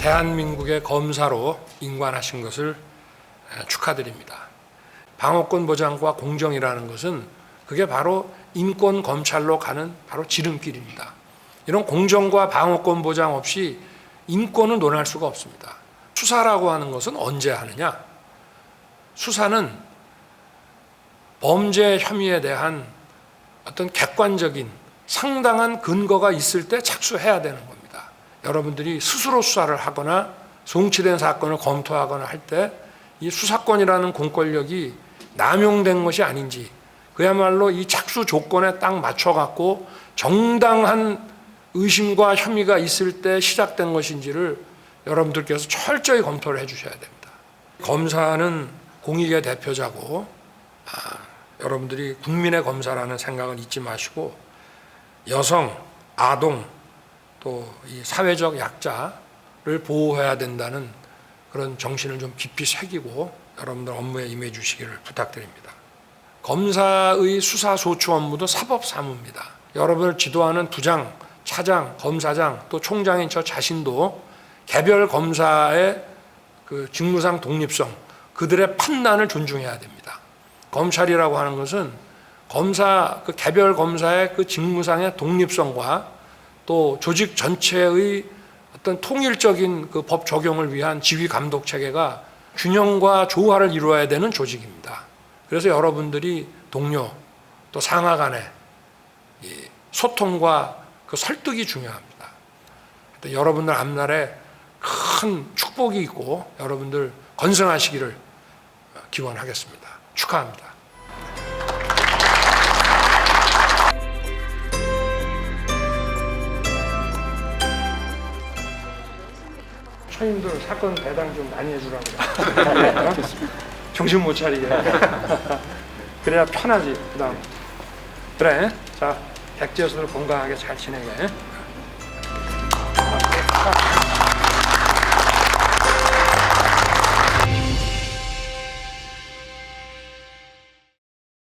대한민국의 검사로 인관하신 것을 에, 축하드립니다. 방어권 보장과 공정이라는 것은 그게 바로 인권 검찰로 가는 바로 지름길입니다. 이런 공정과 방어권 보장 없이 인권은 논할 수가 없습니다. 수사라고 하는 것은 언제 하느냐? 수사는 범죄 혐의에 대한 어떤 객관적인 상당한 근거가 있을 때 착수해야 되는 겁니다. 여러분들이 스스로 수사를 하거나 송치된 사건을 검토하거나 할 때 이 수사권이라는 공권력이 남용된 것이 아닌지 그야말로 이 착수 조건에 딱 맞춰 갖고 정당한 의심과 혐의가 있을 때 시작된 것인지를 여러분들께서 철저히 검토를 해 주셔야 됩니다. 검사는 공익의 대표자고 아, 여러분들이 국민의 검사라는 생각을 잊지 마시고 여성, 아동 또 이 사회적 약자를 보호해야 된다는 그런 정신을 좀 깊이 새기고 여러분들 업무에 임해 주시기를 부탁드립니다. 검사의 수사 소추 업무도 사법 사무입니다. 여러분을 지도하는 부장, 차장, 검사장 또 총장인 저 자신도 개별 검사의 그 직무상 독립성, 그들의 판단을 존중해야 됩니다. 검찰이라고 하는 것은 검사 그 개별 검사의 그 직무상의 독립성과 또 조직 전체의 어떤 통일적인 그 법 적용을 위한 지휘 감독 체계가 균형과 조화를 이루어야 되는 조직입니다. 그래서 여러분들이 동료 또 상하 간의 이 소통과 그 설득이 중요합니다. 여러분들 앞날에 큰 축복이 있고 여러분들 건승하시기를 기원하겠습니다. 축하합니다. 처님들 사건 배당 좀 많이 해주라고. 정신 못 차리게. 그래야 편하지. 그 다음. 그래. 자, 백지여수들 건강하게 잘 지내게. 자,